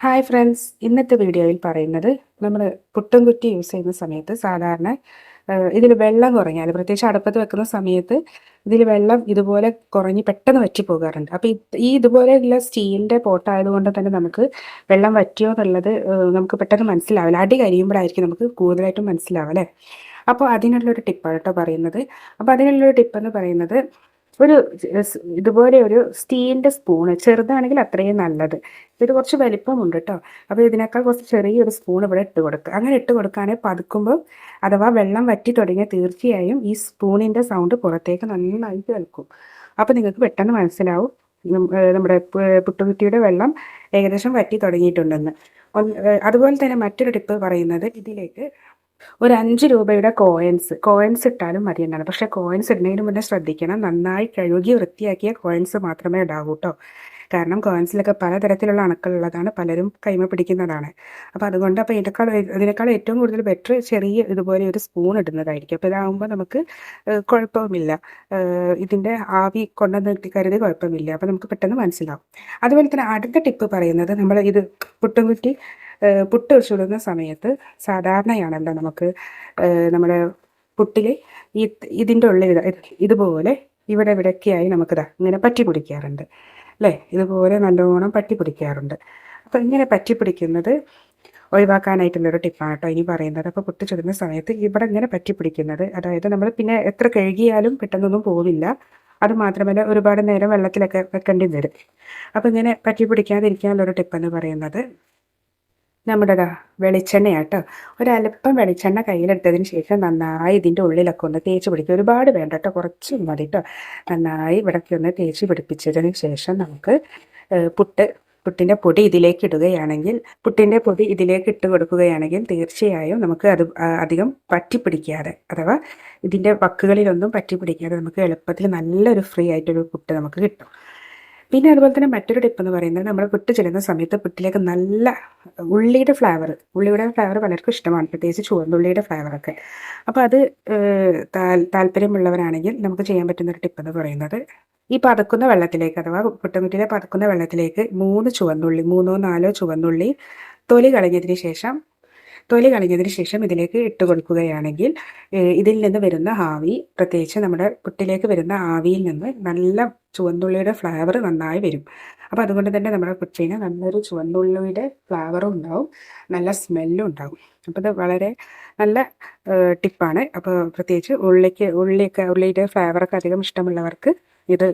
Hi friends ഇന്നത്തെ വീഡിയോയിൽ പറയുന്നത് നമ്മൾ പുട്ടും കുറ്റി യൂസ് ചെയ്യുന്ന സമയത്ത് സാധാരണ ഇതിൽ വെള്ളം കുറഞ്ഞാൽ പ്രത്യേകിച്ച് അടുപ്പത്ത് വെക്കുന്ന സമയത്ത് ഇതിൽ വെള്ളം ഇതുപോലെ കുറഞ്ഞ് പെട്ടെന്ന് വറ്റി പോകാറുണ്ട്. അപ്പോൾ ഈ ഇതുപോലെയുള്ള സ്റ്റീലിന്റെ പോട്ടായതുകൊണ്ട് തന്നെ നമുക്ക് വെള്ളം വറ്റിയോ എന്നുള്ളത് നമുക്ക് പെട്ടെന്ന് മനസ്സിലാവില്ല. അടി കരിയുമ്പോഴായിരിക്കും നമുക്ക് കൂടുതലായിട്ടും മനസ്സിലാവല്ലേ അപ്പോൾ അതിനുള്ളൊരു ടിപ്പാണ് കേട്ടോ പറയുന്നത്. അപ്പോൾ അതിനുള്ളൊരു ടിപ്പെന്ന് പറയുന്നത് ഒരു ഇതുപോലെ ഒരു സ്റ്റീലിന്റെ സ്പൂണ് ചെറുതാണെങ്കിൽ അത്രയും നല്ലത്. ഇത് കുറച്ച് വലിപ്പമുണ്ട് കേട്ടോ അപ്പോൾ ഇതിനേക്കാൾ കുറച്ച് ചെറിയൊരു സ്പൂൺ ഇവിടെ ഇട്ട് കൊടുക്കുക അങ്ങനെ ഇട്ട് കൊടുക്കുകയാണെങ്കിൽ പതുക്കുമ്പോൾ അഥവാ വെള്ളം വറ്റി തുടങ്ങിയാൽ തീർച്ചയായും ഈ സ്പൂണിന്റെ സൗണ്ട് പുറത്തേക്ക് നന്നായി കേൾക്കും. അപ്പോൾ നിങ്ങൾക്ക് പെട്ടെന്ന് മനസ്സിലാവും. നമ്മുടെ പുട്ടുകുറ്റിയുടെ വെള്ളം ഏകദേശം വറ്റി തുടങ്ങിയിട്ടുണ്ടെന്ന്. അതുപോലെ തന്നെ മറ്റൊരു ടിപ്പ് പറയുന്നത് ഇതിലേക്ക് ഒരു അഞ്ച് രൂപയുടെ കോയിൻസ് കോയിൻസ് ഇട്ടാലും മതി എന്നാണ്. പക്ഷേ കോയിൻസ് ഇടുന്നതിന് മുന്നേ ശ്രദ്ധിക്കണം. നന്നായി കഴുകി വൃത്തിയാക്കിയ കോയിൻസ് മാത്രമേ ഉണ്ടാവൂ കേട്ടോ കാരണം കോയിൻസിലൊക്കെ പലതരത്തിലുള്ള അണുക്കളുള്ളതാണ് പലരും കൈമ പിടിക്കുന്നതാണ്. അപ്പോൾ അതുകൊണ്ട് അപ്പോൾ ഇതിനേക്കാൾ ഇതിനേക്കാൾ ഏറ്റവും കൂടുതൽ ബെറ്റർ ചെറിയ ഇതുപോലെ ഒരു സ്പൂൺ ഇടുന്നതായിരിക്കും. അപ്പോൾ ഇതാകുമ്പോൾ നമുക്ക് കുഴപ്പമില്ല. ഇതിന്റെ ആവി കൊണ്ടുവന്ന് കരുതി കുഴപ്പമില്ല. അപ്പോൾ നമുക്ക് പെട്ടെന്ന് മനസ്സിലാവും. അതുപോലെ തന്നെ അടുത്ത ടിപ്പ് പറയുന്നത് നമ്മൾ ഇത് പുട്ടും കുറ്റി ഏഹ്, പുട്ട് ചുടുന്ന സമയത്ത് സാധാരണയാണല്ലോ നമുക്ക് നമ്മുടെ പുട്ടിൽ ഈ ഇതിന്റെ ഉള്ളിൽ ഇതാ ഇത് ഇതുപോലെ ഇവിടെ ഇവിടെയൊക്കെയായി നമുക്കിതാ ഇങ്ങനെ പറ്റി പിടിക്കാറുണ്ട് അല്ലേ? ഇതുപോലെ നല്ലോണം പറ്റി പിടിക്കാറുണ്ട്. അപ്പോൾ ഇങ്ങനെ പറ്റി പിടിക്കുന്നത് ഒഴിവാക്കാനായിട്ടുള്ളൊരു ടിപ്പാണ് കേട്ടോ ഇനി പറയുന്നത്. അപ്പോൾ പുട്ട് ചുടുന്ന സമയത്ത് ഇവിടെ ഇങ്ങനെ പറ്റി പിടിക്കുന്നത് അതായത് നമ്മൾ പിന്നെ എത്ര കഴുകിയാലും പെട്ടെന്നൊന്നും പോവില്ല. അത് മാത്രമല്ല ഒരുപാട് നേരം വെള്ളത്തിലൊക്കെ വെക്കേണ്ടി വരും. അപ്പോൾ ഇങ്ങനെ പറ്റി പിടിക്കാതിരിക്കാനുള്ളൊരു ടിപ്പെന്ന് പറയുന്നത് നമ്മുടെ വെളിച്ചെണ്ണ കേട്ടോ ഒരല്പം വെളിച്ചെണ്ണ കയ്യിലെടുത്തതിന് ശേഷം നന്നായി ഇതിന്റെ ഉള്ളിലൊക്കെ ഒന്ന് തേച്ച് പിടിക്കുക. ഒരുപാട് വേണ്ട കേട്ടോ കുറച്ച് മതി കേട്ടോ നന്നായി ഇവിടൊക്കെ ഒന്ന് തേച്ച് പിടിപ്പിച്ചതിന് ശേഷം നമുക്ക് പുട്ട് പുട്ടിന്റെ പൊടി ഇതിലേക്ക് ഇടുകയാണെങ്കിൽ പുട്ടിന്റെ പൊടി ഇതിലേക്ക് ഇട്ട് കൊടുക്കുകയാണെങ്കിൽ തീർച്ചയായും നമുക്ക് അത് അധികം പറ്റി പിടിക്കാതെ അഥവാ ഇതിന്റെ വക്കുകളിലൊന്നും പറ്റി പിടിക്കാതെ നമുക്ക് എളുപ്പത്തിൽ നല്ലൊരു ഫ്രീ ആയിട്ടൊരു പുട്ട് നമുക്ക് കിട്ടും. പിന്നെ അതുപോലെ തന്നെ മറ്റൊരു ടിപ്പ് എന്ന് പറയുന്നത് നമ്മൾ പുട്ട് ചെല്ലുന്ന സമയത്ത് പുട്ടിലേക്ക് നല്ല ഉള്ളിയുടെ ഫ്ലേവർ ഉള്ളിയുടെ ഫ്ലേവർ പലർക്കും ഇഷ്ടമാണ്. പ്രത്യേകിച്ച് ചുവന്നുള്ളിയുടെ ഫ്ലേവറൊക്കെ അപ്പോൾ അത് താല്പര്യമുള്ളവരാണെങ്കിൽ നമുക്ക് ചെയ്യാൻ പറ്റുന്ന ഒരു ടിപ്പ് എന്ന് പറയുന്നത് ഈ പതക്കുന്ന വെള്ളത്തിലേക്ക് അഥവാ പുട്ടുമുറ്റിയിലെ പതക്കുന്ന വെള്ളത്തിലേക്ക് മൂന്ന് ചുവന്നുള്ളി മൂന്നോ നാലോ ചുവന്നുള്ളി തൊലി കളഞ്ഞതിന് ശേഷം തൊലി കളഞ്ഞതിന് ശേഷം ഇതിലേക്ക് ഇട്ട് കൊടുക്കുകയാണെങ്കിൽ ഇതിൽ നിന്ന് വരുന്ന ആവി പ്രത്യേകിച്ച് നമ്മുടെ പുട്ടിലേക്ക് വരുന്ന ആവിയിൽ നിന്ന് നല്ല ചുവന്നുള്ളിയുടെ ഫ്ലേവർ നന്നായി വരും. അപ്പോൾ അതുകൊണ്ട് തന്നെ നമ്മുടെ പുട്ടിന് നല്ലൊരു ചുവന്നുള്ളിയുടെ ഫ്ലേവറും ഉണ്ടാവും നല്ല സ്മെല്ലും ഉണ്ടാവും. അപ്പോൾ ഇത് വളരെ നല്ല ടിപ്പാണ്. അപ്പോൾ പ്രത്യേകിച്ച് ഉള്ളിക്ക് ഉള്ളിയൊക്കെ ഉള്ളിയുടെ ഫ്ലേവറൊക്കെ അധികം ഇഷ്ടമുള്ളവർക്ക് ഇത്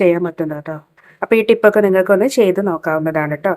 ചെയ്യാൻ പറ്റുന്നത് കേട്ടോ അപ്പോൾ ഈ ടിപ്പൊക്കെ നിങ്ങൾക്കൊന്ന് ചെയ്ത് നോക്കാവുന്നതാണ് കേട്ടോ